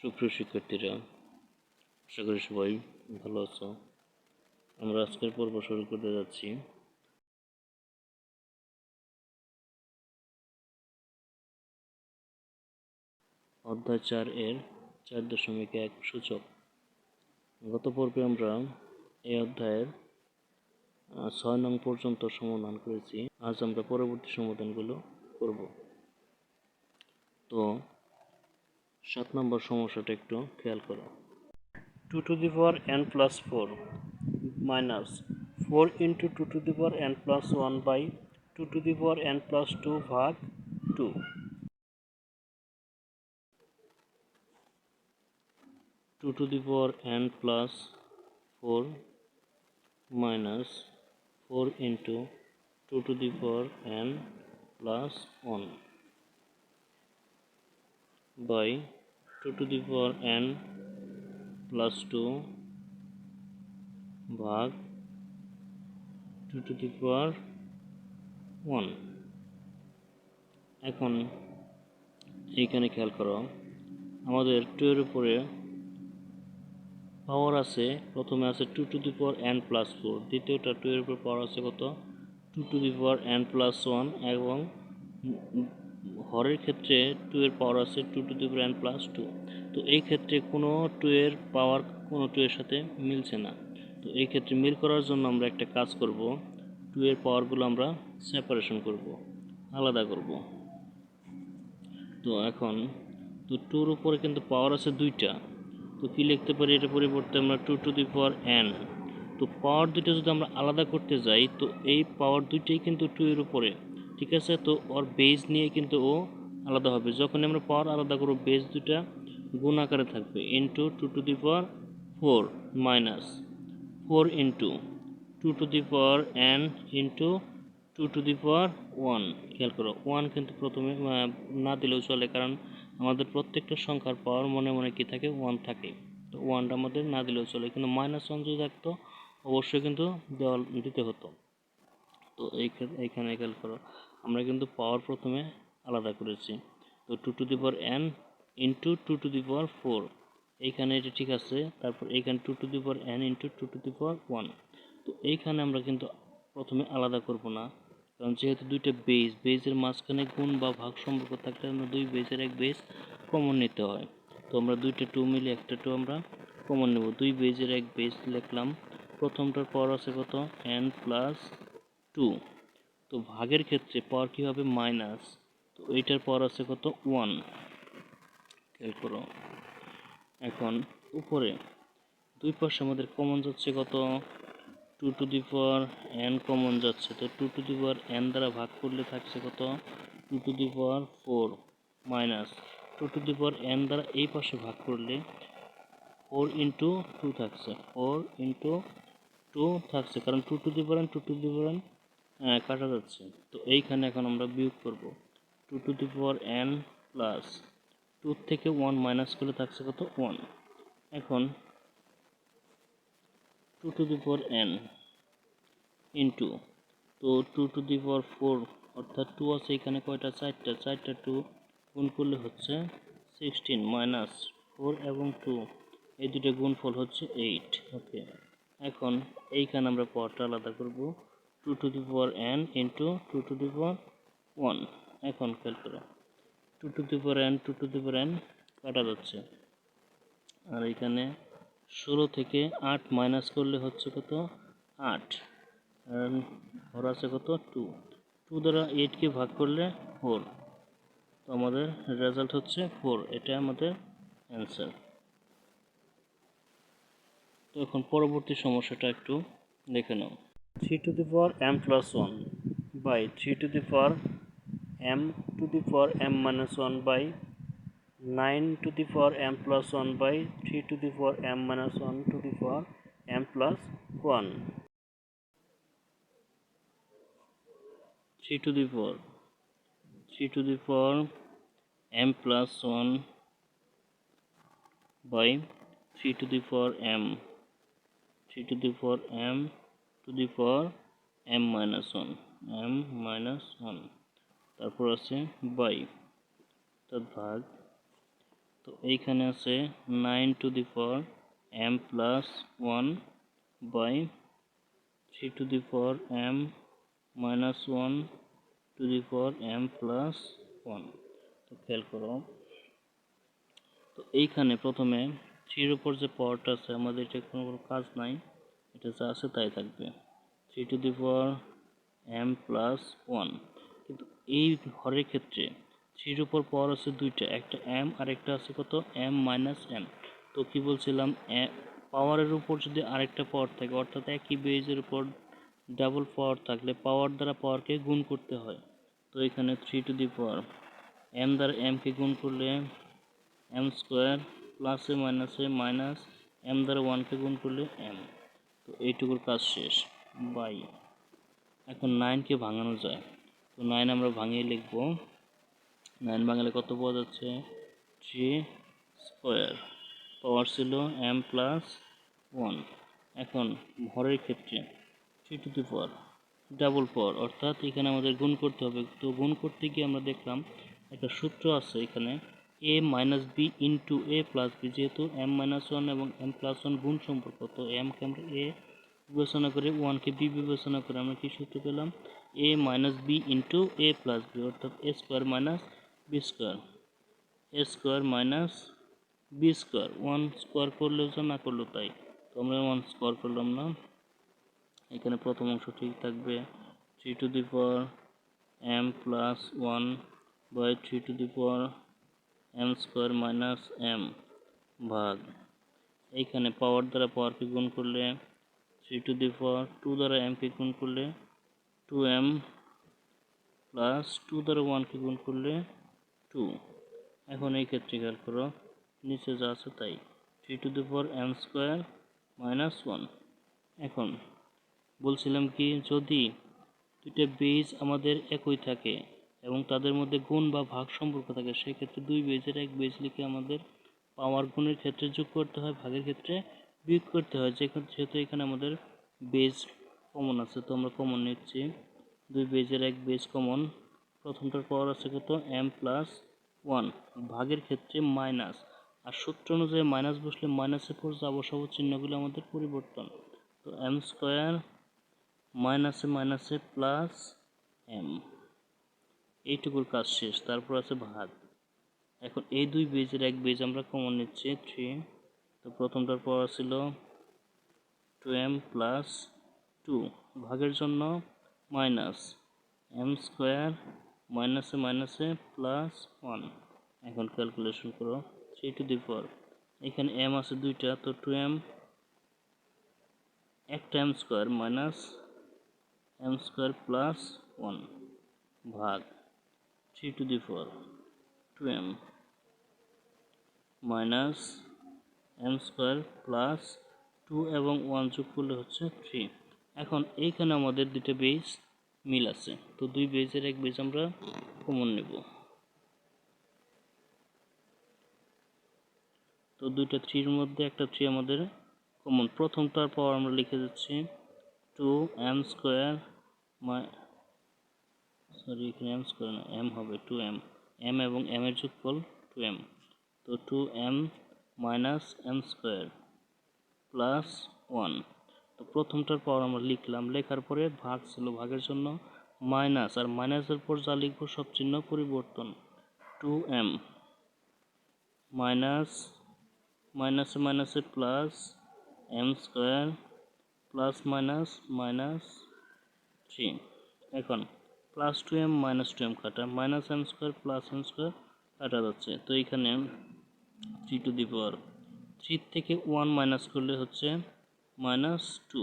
সুপ্রিয় শিক্ষার্থীরা, আশা করি সবাই ভালো আছো। আমরা আজকের পর্ব শুরু করতে যাচ্ছি। অধ্যায় চার এর চার দশমিক এক সূচক। গত পর্বে আমরা এই অধ্যায়ের ছয় নং পর্যন্ত সমাধান করেছি। আজ আমরা পরবর্তী সমাধানগুলো করব। তো সাত নম্বর সমস্যাটা একটু খেয়াল করো। Two to the power n plus four minus four into two to the power n plus one by two to the power n plus two ভাগ two. Two to the power n plus four minus four into two to the power n plus one by 2 to the power n plus 2 ভাগ 2 to the power 1 এখন এইখানে খেয়াল করো, আমাদের 2 এর উপরে পাওয়ার আছে, প্রথমে আছে 2 to the power n plus four দ্বিতীয়টা 2 এর উপর পাওয়ার আছে কত? 2 to the power n plus one এবং হরের ক্ষেত্রে টু এর পাওয়ার আছে two to the power n plus two তো এই ক্ষেত্রে কোনো টু এর পাওয়ার কোনো টু এর সাথে মিলছে না। তো এই ক্ষেত্রে মিল করার জন্য আমরা একটা কাজ করব। টু এর পাওয়ারগুলো আমরা সেপারেশন করব, আলাদা করব। তো এখন, তো টুর উপরে কিন্তু পাওয়ার আছে দুইটা। তো কী লিখতে পারি? এটা পরিবর্তে আমরা two to the power n তো পাওয়ার দুইটা যদি আমরা আলাদা করতে যাই, তো এই পাওয়ার দুইটাই কিন্তু টু এর উপরে। ঠিক আছে? তো ওর বেজ নিয়ে কিন্তু ও আলাদা হবে। যখন আমরা পাওয়ার আলাদা করব বেজ দুটা গুণ আকারে থাকবে। Into two to the power four minus four into two to the power n into two to the power one খেয়াল করো ওয়ান কিন্তু প্রথমে না দিলেও চলে, কারণ আমাদের প্রত্যেকটা সংখ্যার পাওয়ার মনে মনে কি থাকে? ওয়ান থাকে। তো ওয়ানটা আমাদের না দিলেও চলে। কিন্তু মাইনাস ওয়ান যদি থাকতো, অবশ্যই কিন্তু দেওয়া, দিতে হতো। তো এইখানে খেয়াল করো। আমরা কিন্তু পাওয়ার প্রথমে আলাদা করেছি। তো two to the power n into two to the power four এইখানে এটা ঠিক আছে, তারপর এইখানে two to the power n into two to the power one তো এইখানে আমরা কিন্তু প্রথমে আলাদা করব না, কারণ যেহেতু দুইটা বেজ বেজের মাঝখানে গুণ বা ভাগ সম্পর্ক থাকলে আমরা দুই বেজের এক বেজ কমন নিতে হয়। তো আমরা দুইটা টু মিলে একটা টু আমরা কমন নেব। দুই বেজের এক বেজ লিখলাম। প্রথমটার পাওয়ার আছে কত? এন প্লাস টু তো ভাগের ক্ষেত্রে পাওয়ার কী হবে? মাইনাস। তো এইটার পাওয়ার আছে কত? ওয়ান। খেয়াল করো। এখন উপরে। দুই পাশে আমাদের কমন যাচ্ছে কত? Two to the power n common যাচ্ছে। তো two to the power n দ্বারা ভাগ করলে থাকছে কত? Two to the power four minus two to the power n দ্বারা এই পাশে ভাগ করলে ফোর ইন্টু টু থাকছে। ফোর ইন্টু টু থাকছে। কারণ two to the power two to the power কাটা যাচ্ছে। তো এইখানে এখন আমরা বিয়োগ করব। Two to the power n plus two থেকে ওয়ান মাইনাস করলে থাকছে কত? ওয়ান এখন two to the power n into তো two to the power four অর্থাৎ টু আছে এখানে কয়টা? চারটা। চারটা টু গুণ করলে হচ্ছে সিক্সটিন মাইনাস ফোর এবং টু এই দুটো গুণফল হচ্ছে এইট ওকে এখন এইখানে আমরা পাওয়ারটা আলাদা করব। Two to the power n into two to the power one এখন খেয়াল করো। Two to the power n two to the power n কাটা যাচ্ছে। আর এখানে ষোলো থেকে আট মাইনাস করলে হচ্ছে কত? আট। ঘর আছে কত? টু টু দ্বারা এইটকে ভাগ করলে ফোর তো আমাদের রেজাল্ট হচ্ছে ফোর এটা আমাদের অ্যান্সার তো এখন পরবর্তী সমস্যাটা একটু দেখে নাও। Three to the power m plus one by three to the power m to the power m minus one by nine to the power m plus one by three to the power m minus one to the power m plus one three to the power three to the power m plus one by three to the power m three to the power m to the power m minus one m minus one তারপর আছে by অর্থাৎ ভাগ। তো এইখানে আছে nine to the power m plus one by three to the power m minus one to the power m plus one তো খেয়াল করো। তো এইখানে প্রথমে থ্রির উপর যে পাওয়ারটা আছে, আমাদের এটা কোনো কোনো কাজ নাই। এটা যা আছে তাই থাকবে। Three to the power m plus one কিন্তু এই হরের ক্ষেত্রে থ্রির উপর পাওয়ার আছে দুইটা, একটা এম আর একটা আছে কত? এম মাইনাস এম তো কী বলছিলাম? পাওয়ারের উপর যদি আরেকটা পাওয়ার থাকে, অর্থাৎ একই বেজের উপর ডাবল পাওয়ার থাকলে পাওয়ার দ্বারা পাওয়ারকে গুণ করতে হয়। তো এখানে three to the power m দ্বারা এমকে গুণ করলে এম স্কোয়ার প্লাসে মাইনাসে মাইনাস এম দ্বারা ওয়ানকে গুণ করলে এম তো এইটুকুর কাজ শেষ। বাই। এখন নাইনকে ভাঙানো যায়। তো নাইন আমরা ভাঙিয়ে লিখব। নাইন ভাঙালে কত পাওয়া যাচ্ছে? থ্রি স্কোয়ার পাওয়ার ছিল এম প্লাস ওয়ান এখন ভরের ক্ষেত্রে three to the power double power অর্থাৎ এখানে আমাদের গুণ করতে হবে। তো গুণ করতে গিয়ে আমরা দেখলাম একটা সূত্র আছে এখানে। A minus b into a plus b যেহেতু এম মাইনাস ওয়ান এবং এম প্লাস ওয়ান গুণ সম্পর্ক, তো এমকে আমরা এ বিবেচনা করে ওয়ানকে বি বিবেচনা করে আমরা কি সূত্র পেলাম? A minus b into a plus b অর্থাৎ a square minus b square a square minus b square one square করলেও যা না করলেও তাই। তো আমরা ওয়ান স্কোয়ার করলাম না। এখানে প্রথম অংশ ঠিক থাকবে। Three to the power m plus one by three to the power m square minus m ভাগ। এইখানে পাওয়ার দ্বারা পাওয়ারকে গুণ করলে three to the power two দ্বারা এমকে গুণ করলে টু এম প্লাস টু দ্বারা ওয়ানকে গুণ করলে টু এখন এই ক্ষেত্রে খেয়াল করো, নিচে যা আছে তাই। Three to the power m square minus one এখন বলছিলাম কি, যদি দুইটা বেজ আমাদের একই থাকে এবং তাদের মধ্যে গুণ বা ভাগ সম্পর্ক থাকে, সেক্ষেত্রে দুই বেজের এক বেজ লিখে আমাদের পাওয়ার গুণের ক্ষেত্রে যোগ করতে হয়, ভাগের ক্ষেত্রে বিয়োগ করতে হয় যেহেতু এখানে আমাদের বেজ কমন আছে, তো আমরা কমন নিচ্ছি। দুই বেজের এক বেজ কমন প্রথমটার পাওয়ার আছে কত? এম প্লাস ওয়ান ভাগের ক্ষেত্রে মাইনাস আর সূত্র অনুযায়ী মাইনাস বসলে মাইনাসের পর যাবসব চিহ্নগুলো আমাদের পরিবর্তন। তো এম স্কোয়ার মাইনাসে মাইনাসে প্লাস এম এইটুকুর কাজ শেষ। তারপর আছে ভাগ এখন এই দুই বেজের এক বেজ আমরা কমন নিচ্ছি থ্রি তো প্রথমটার পাওয়ার ছিল টু এম প্লাস টু ভাগের জন্য মাইনাস এম স্কোয়ার মাইনাসে মাইনাসে প্লাস ওয়ান এখন ক্যালকুলেশন করো থ্রি টু দি ফোর এখানে এম আছে দুইটা, তো টু এম একটা m square minus m square plus one ভাগ। Three to the four two m minus m square plus two এবং ওয়ান যোগ করলে হচ্ছে থ্রি এখন এইখানে আমাদের দুটো বেজ মিল আছে, তো দুই বেজের এক বেজ আমরা কমন নেব। তো দুইটা থ্রির মধ্যে একটা থ্রি আমাদের কমন প্রথমটার পাওয়ার আমরা লিখে যাচ্ছি টু এম স্কোয়ার সরি এখানে এম স্কোয়ার না এম হবে টু এম এম এবং এম এর যোগফল টু এম তো two m minus m square plus one তো প্রথমটার পাওয়ার আমরা লিখলাম, লেখার পরে ভাগ ছিল ভাগের জন্য মাইনাস আর মাইনাসের পর যা লিখব সব চিহ্ন পরিবর্তন টু এম মাইনাস মাইনাসে মাইনাসে plus m square plus minus minus three এখন plus two m minus two m কাটা minus m square plus m square কাটা যাচ্ছে। তো এইখানে three to the power three থেকে ওয়ান মাইনাস করলে হচ্ছে মাইনাস টু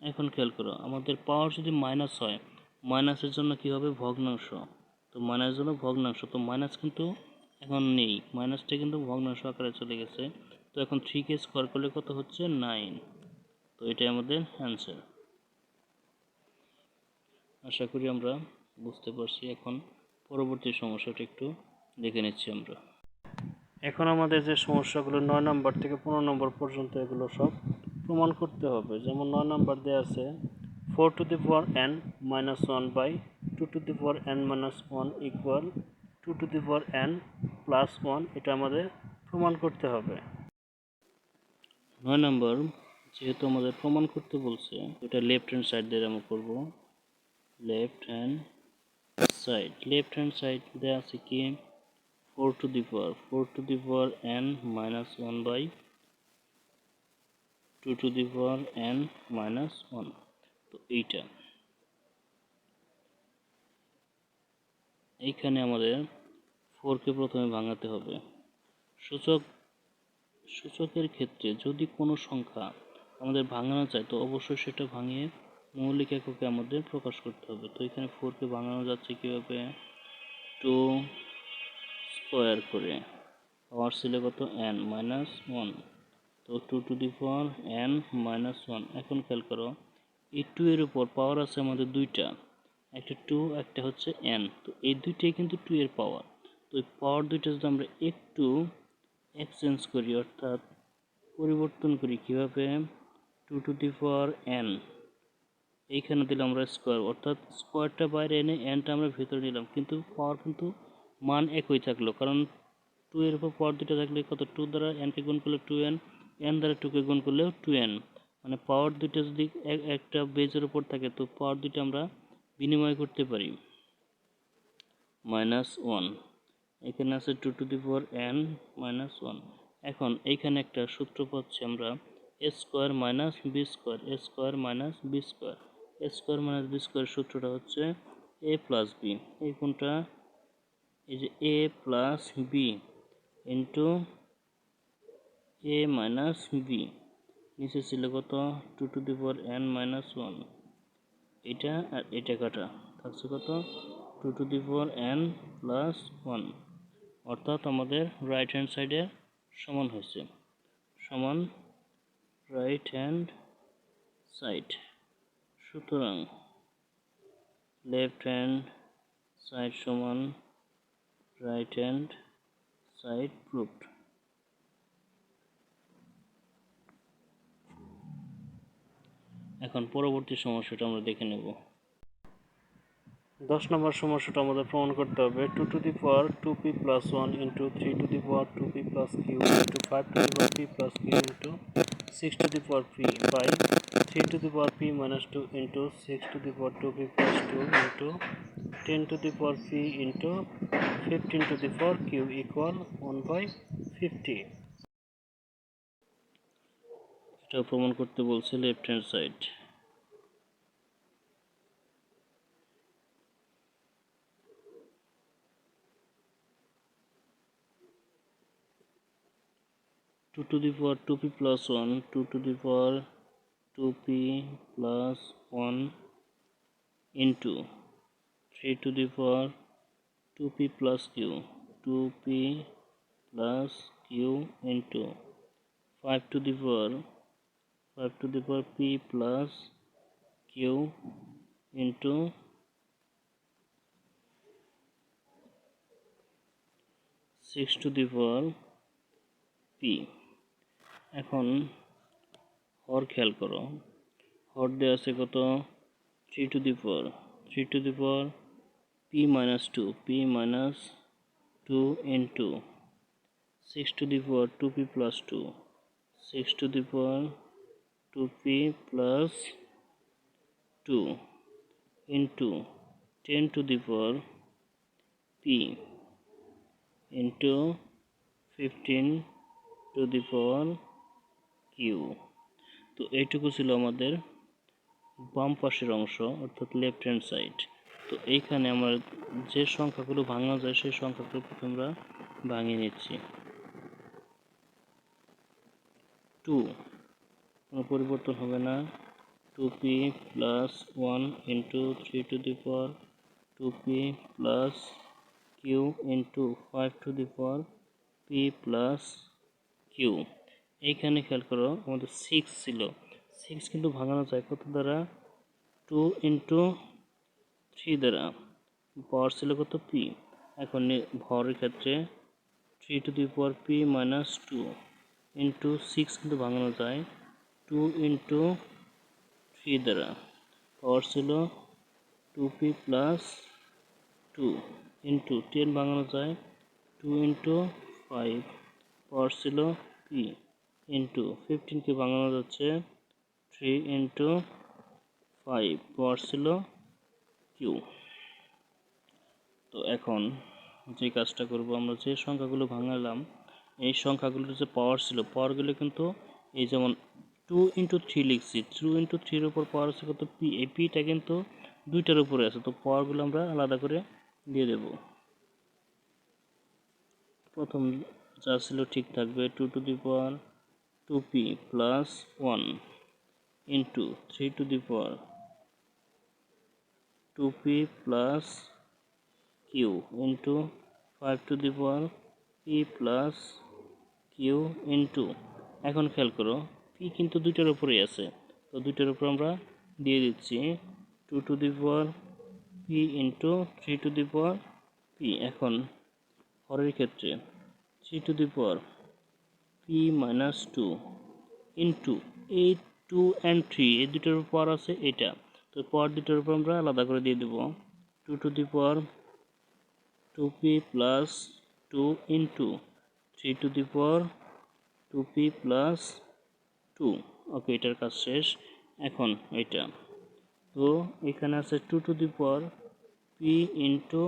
এখন খেয়াল করো, আমাদের পাওয়ার যদি মাইনাস হয় মাইনাসের জন্য কি হবে? ভগ্নাংশ। তো মাইনাসের জন্য ভগ্নাংশ। তো মাইনাস কিন্তু এখন নেই। মাইনাসটা কিন্তু ভগ্নাংশ আকারে চলে গেছে। তো এখন থ্রিকে স্কোয়ার করলে কত হচ্ছে? নাইন তো এটাই আমাদের অ্যান্সার আশা করি আমরা বুঝতে পারছি। এখন পরবর্তী সমস্যাটা একটু দেখে নিচ্ছি আমরা। এখন আমাদের যে সমস্যাগুলো নয় নম্বর থেকে পনেরো নম্বর পর্যন্ত এগুলো সব প্রমাণ করতে হবে। যেমন নয় নম্বর দেওয়া আছে four to the power n minus one by two to the power n minus one equal to to the power n plus one এটা আমাদের প্রমাণ করতে হবে। নয় নম্বর যেহেতু আমাদের প্রমাণ করতে বলছে এটা লেফট হ্যান্ড সাইড দিয়ে আমরা করব। Left hand side left hand side দেওয়া আছে কি? Four to the power four to the power n minus one by two to the power n minus one তো এইটা। এইখানে আমাদের ফোরকে প্রথমে ভাঙাতে হবে। সূচক, সূচকের ক্ষেত্রে যদি কোনো সংখ্যা আমাদের ভাঙানো চায়, তো অবশ্যই সেটা ভাঙিয়ে মৌলিক এককে আমাদের প্রকাশ করতে হবে। তো এখানে ফোরকে ভাঙানো যাচ্ছে কীভাবে? টু স্কোয়ার করে। পাওয়ার ছিল কত? এন মাইনাস ওয়ান তো two to the power n minus one এখন খেয়াল করো, এই টু এর উপর পাওয়ার আছে আমাদের দুইটা। একটা টু একটা হচ্ছে এন তো এই দুইটাই কিন্তু টু এর পাওয়ার তো এই পাওয়ার দুইটা যদি আমরা একটু এক্সচেঞ্জ করি, অর্থাৎ পরিবর্তন করি কীভাবে? Two to the power n এইখানে দিলাম আমরা স্কোয়ার অর্থাৎ স্কোয়ারটা বাইরে এনে এনটা আমরা ভিতরে নিলাম। কিন্তু পাওয়ার কিন্তু মান একই থাকল, কারণ টু এর উপর পাওয়ার দুটো থাকলে কত? টু দ্বারা এনকে গুণ করলে টু এন এন দ্বারা টুকে গুণ করলেও টু এন মানে পাওয়ার দুটো যদি এক- একটা বেজের উপর থাকে, তো পাওয়ার দুটো আমরা বিনিময় করতে পারি। মাইনাস ওয়ান এখানে আছে two to the power n minus one এখন এইখানে একটা সূত্র পাচ্ছি আমরা a square minus b square a square minus b square square minus b square সূত্রটা হচ্ছে এ প্লাস বি। এই কোনটা এই যে a plus b into a minus b. নিচে ছিল কত? Two to the power n minus one. এটা আর এটা কাটা। থাকছে কত? Two to the power n plus one. অর্থাৎ আমাদের রাইট হ্যান্ড সাইডে সমান হয়েছে। সমান রাইট হ্যান্ড সাইড সুতরাং লেফট হ্যান্ড সাইড সমান রাইট হ্যান্ড সাইড প্রুফড এখন পরবর্তী সমস্যাটা আমরা দেখে নেব। দশ নম্বর সমস্যাটা আমাদের প্রমাণ করতে হবে। Two to the power two p plus one into three to the power two p plus q into five to the power p plus q into six to the power p by three to the power p minus two into six to the power two p plus two into ten to the power p into fifteen to the power q equal one by fifty এটা প্রমাণ করতে বলছে left hand side two to the power two p plus one two to the power two p plus one into three to the power two p plus q two p plus q into five to the power five to the power p plus q into six to the power p এখন হর খেয়াল করো হর দেওয়া আছে কত three to the power three to the power p minus two p minus two into six to the power two p plus two six to the power two p plus two into ten to the power p into fifteen to the power q তো এইটুকু ছিল আমাদের বাম পাশের অংশ, অর্থাৎ left hand side তো এইখানে আমরা যে সংখ্যাগুলো ভাঙা যায়, সেই সংখ্যাগুলো আমরা ভাঙিয়ে নিচ্ছি। টু কোনো পরিবর্তন হবে না। Two p plus one into three to the power two p plus q into five to the power p plus q এইখানে খেয়াল করো, আমাদের সিক্স ছিল। সিক্স কিন্তু ভাঙানো যায় কত দ্বারা? টু ইন্টু থ্রি দ্বারা। পাওয়ার ছিল কত পি এখন ভরের ক্ষেত্রে three to the power p minus two into six কিন্তু ভাঙানো যায় টু ইন্টু থ্রি দ্বারা। পাওয়ার ছিল two p plus two into ten ভাঙানো যায় টু ইন্টু ফাইভ পাওয়ার ছিল পি ইন্টু ফিফটিনকে বাঙানো যাচ্ছে? থ্রি ইন্টু ফাইভ পাওয়ার ছিল কিউ তো এখন যে কাজটা করব আমরা যে সংখ্যাগুলো ভাঙালাম, এই সংখ্যাগুলোর যে পাওয়ার ছিল পাওয়ারগুলো কিন্তু এই যেমন টু ইন্টু থ্রি লিখছি টু ইন্টু থ্রির উপর পাওয়ার আছে কত পি এই পিটা কিন্তু দুইটার উপরে আছে, তো পাওয়ারগুলো আমরা আলাদা করে দিয়ে দেব। প্রথম যা ছিল ঠিক থাকবে two to the power two p plus one into three to the power two p plus q into five to the power p plus q into এখন খেয়াল করো পি কিন্তু দুইটার উপরেই আছে। তো দুইটার উপর আমরা দিয়ে দিচ্ছি two to the power p into three to the power p এখন হরের ক্ষেত্রে three to the power p minus two into এই টু অ্যান্ড থ্রি এই দুটোর পাওয়ার আছে এটা। তো পাওয়ার দুটোর উপর আমরা আলাদা করে দিয়ে দেবো। Two to the power two p plus two into three to the power two p plus two okay এটার কাজ শেষ। এখন এটা। তো এখানে আছে two to the power p into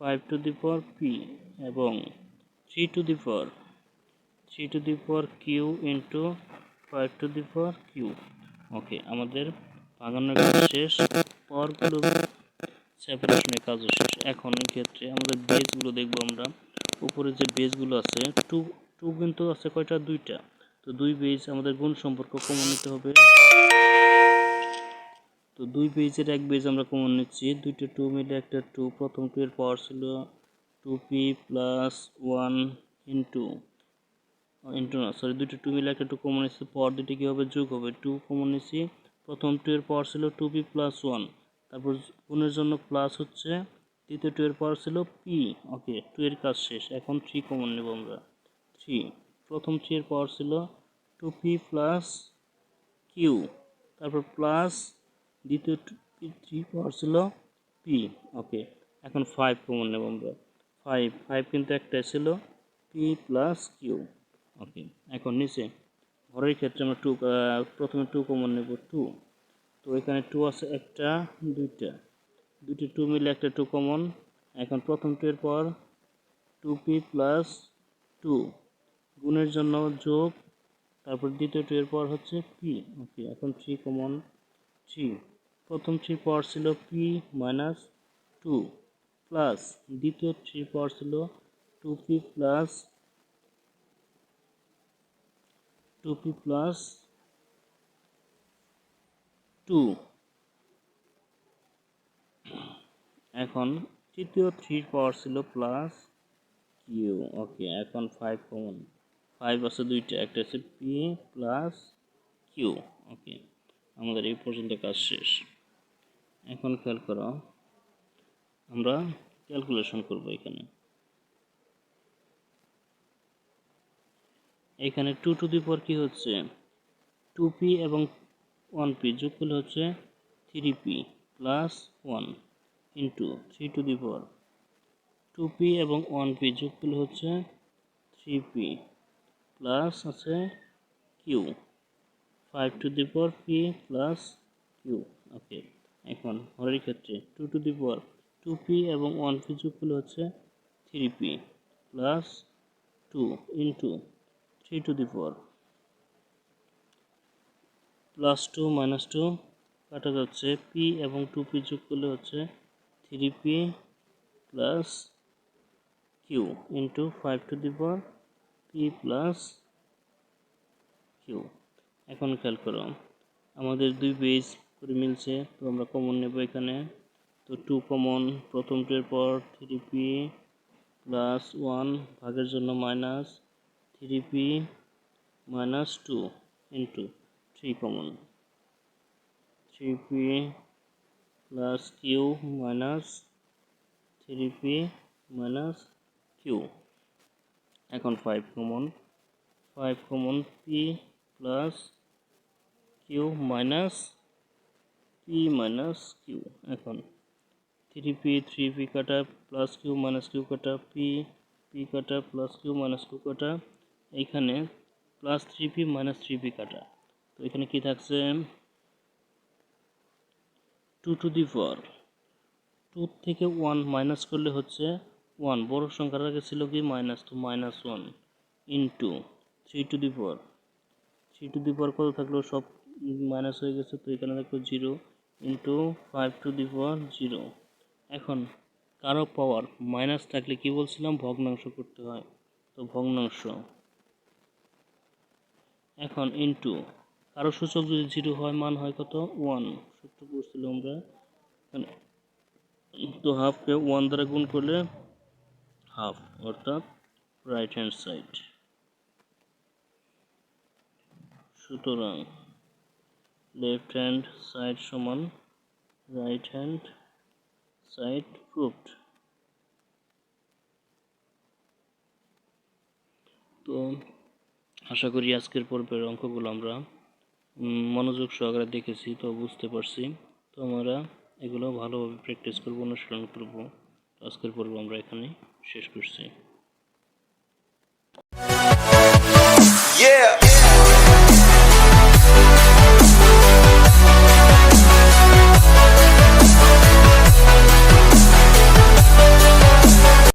five to the power p এবং three to the power three to the power q into five to the power q. Okay, আমাদের ভাঙানোর কাজ শেষ পাওয়ারগুলো সেপারেশনের কাজও শেষ। এখন ক্ষেত্রে আমাদের বেজগুলো দেখব আমরা। উপরে যে বেজগুলো আছে, টু টু কিন্তু আছে কয়টা? দুইটা। তো দুই বেজ আমাদের গুণ সম্পর্ক কমন নিতে হবে। তো দুই বেজের এক বেজ আমরা কমন নিচ্ছি। দুইটা টু মিলে একটা টু। প্রথম টু এর পাওয়ার ছিল two p plus one into into না সরি দুটো টু মিলে একটা টু কমন নিচ্ছি পাওয়ার দুটি কী হবে? যোগ হবে। টু কমন নিচ্ছি প্রথম টু এর পাওয়ার ছিল টু পি প্লাস ওয়ান তারপর গুণের জন্য প্লাস হচ্ছে দ্বিতীয় টু এর পাওয়ার ছিল পি ওকে টু এর কাজ শেষ। এখন থ্রি কমন নেব আমরা। থ্রি প্রথম থ্রি এর পাওয়ার ছিল টু পি প্লাস কিউ তারপর প্লাস দ্বিতীয় থ্রি পাওয়ার ছিল পি ওকে এখন ফাইভ কমন নেব আমরা। ফাইভ ফাইভ কিন্তু একটাই ছিল পি প্লাস কিউ ওকে এখন নিচে, ঘরের ক্ষেত্রে আমরা টু প্রথমে টু কমন নেব টু তো এখানে টু আছে একটা, দুইটা। দুটি টু মিলে একটা টু কমন এখন প্রথম টু এর পর টু পি প্লাস টু গুণের জন্য যোগ, তারপর দ্বিতীয় টু এর পর হচ্ছে পি ওকে এখন থ্রি কমন থ্রি প্রথম থ্রি পাওয়ার ছিল পি মাইনাস টু প্লাস দ্বিতীয় থ্রি পাওয়ার ছিল two p plus two p plus two. এখন তৃতীয় থ্রি পাওয়ার ছিল প্লাস কিউ। ওকে, এখন ফাইভ কমন। ফাইভ আছে দুইটা, একটা আছে পি প্লাস কিউ। ওকে, আমাদের এই পর্যন্ত কাজ শেষ। এখন খেয়াল করো, আমরা ক্যালকুলেশন করব এখানে। এখানে টু টু দি পর কী হচ্ছে? টু পি এবং ওয়ান পি যোগ করলে হচ্ছে three p plus one into three to the power two p এবং ওয়ান পি যোগ করলে হচ্ছে থ্রি পি প্লাস আছে q five to the power p plus q okay এখন হরের ক্ষেত্রে two to the power two p এবং one p যোগ করলে হচ্ছে three p plus two into three to the power plus two minus two কাটা যাচ্ছে। পি এবং টু পি যোগ করলে হচ্ছে three p plus q into five to the power p plus q এখন খেয়াল করো, আমাদের দুই বেজ করে মিলছে, তো আমরা কমন নেব এখানে। তো টু কমন প্রথম টু এর পর থ্রি পি প্লাস ওয়ান ভাগের জন্য minus three p minus two into three common three p plus q minus three p minus q এখন five common five common p plus q minus p minus q এখন three p three p কাটা plus q minus q কাটা p p কাটা plus q minus q কাটা এইখানে plus three p minus three p কাটা। তো এখানে কি থাকছে? Two to the four two থেকে ওয়ান মাইনাস করলে হচ্ছে ওয়ান বড় সংখ্যার আগে ছিল কি? Minus two minus one into three to the four three to the four কত থাকল? সব মাইনাস হয়ে গেছে, তো এখানে থাকল zero into five to the four zero এখন কারও পাওয়ার মাইনাস থাকলে কি বলছিলাম? ভগ্নাংশ করতে হয়। তো ভগ্নাংশ। এখন ইন্টু কারও সূচক যদি জিরো হয়, মান হয় কত? ওয়ান সূত্র করছিলাম আমরা। তো হাফকে ওয়ান দ্বারা গুণ করলে হাফ অর্থাৎ রাইট হ্যান্ড সাইড সুতরাং লেফট হ্যান্ড সাইড সমান রাইট হ্যান্ড সাইড প্রুফড তো আশা করি আজকের পর্বের অঙ্কগুলো আমরা মনোযোগ সহকারে দেখেছি, তো বুঝতে পারছি। তো আমরা এগুলো ভালোভাবে প্র্যাকটিস করব, অনুশীলন করব। আজকের পর্ব আমরা এখানে শেষ করছি। Yeah.